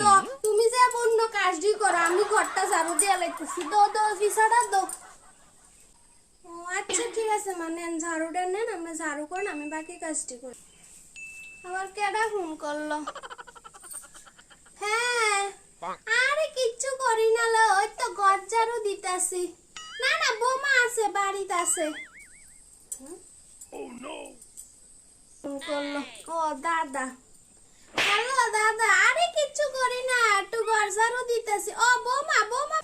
তো তুমি যে অন্য কাজটি করো আমি ঘরটা ঝাড়ু দিয়ে লাইতেছি দো দো বিছানা দো আচ্ছা ঠিক আছে মানে ঝাড়ুটা নেন আমরা ঝাড়ু করেন আমি বাকি কাজটি করি। আবার কেডা ফোন করল? হ্যাঁ আরে কিচ্ছু করি না লো ওই তো ঘর ঝাড়ু দিতাছি। না না বোমা আছে বাড়িতে আছে। oh, ফোন করল। ও দাদা। হ্যালো দাদা, আরে কিচ্ছু করি না, একটু ঘর দিতেছি। ও, বোমা বোমা।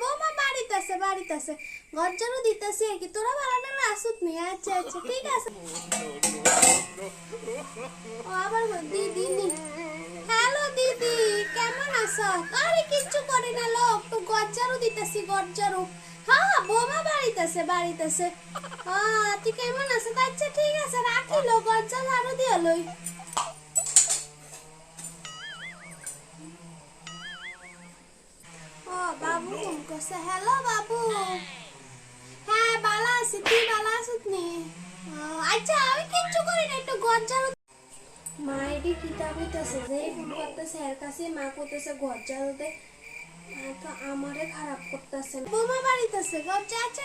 বৌমা আছে। ও দিদি কেমন আছো? আরে কিচ্ছু করি না, লোক তো ঘর দিতেছি, ঘর হ্যাঁ বৌমা বাড়িতে আছে বাড়িতে আছে হ্যাঁ তুই কেমন আছো আচ্ছা ঠিক আছে, রাখি লো ঘর ঝাড়ু দিয়ে লই। ও, বাবু ফোন করছে হ্যালো, বাবু। হ্যাঁ বালা আছি। তুই বালা আছিস নি? আচ্ছা আমি কিচ্ছু করি না, একটু ঘর ঝাড়ু মা এটি কিতাব হইতেছে যে ফোন করতেছে, এর কাছে মা করতেছে ঝাড়ুতে মা আচ্ছা আচ্ছা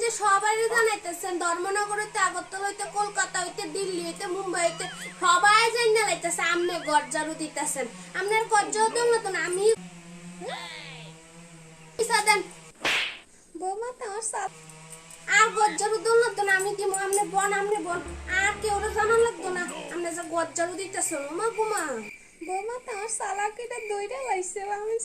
যে জানাইতেছেন ধর্মনগর হইতে আগরতলা হইতে কলকাতা হইতে দিল্লি হইতে মুম্বাই হইতে সবাই জানা লাইতেছে। আমনে গজ্জারু দিতেছেন। আমনের গজ্জাও তো না। আমি দেন বৌমা তো আমার সাথ। আর গজ্জারু দোল আমি আমনে বন আমনে বন। আর কেউ জানা লাগতো না, আমনে যে গজ্জারু দিতেছেন মা গুমা বৌমা তো আমার সালাকিটা দইটা লাইছে আমি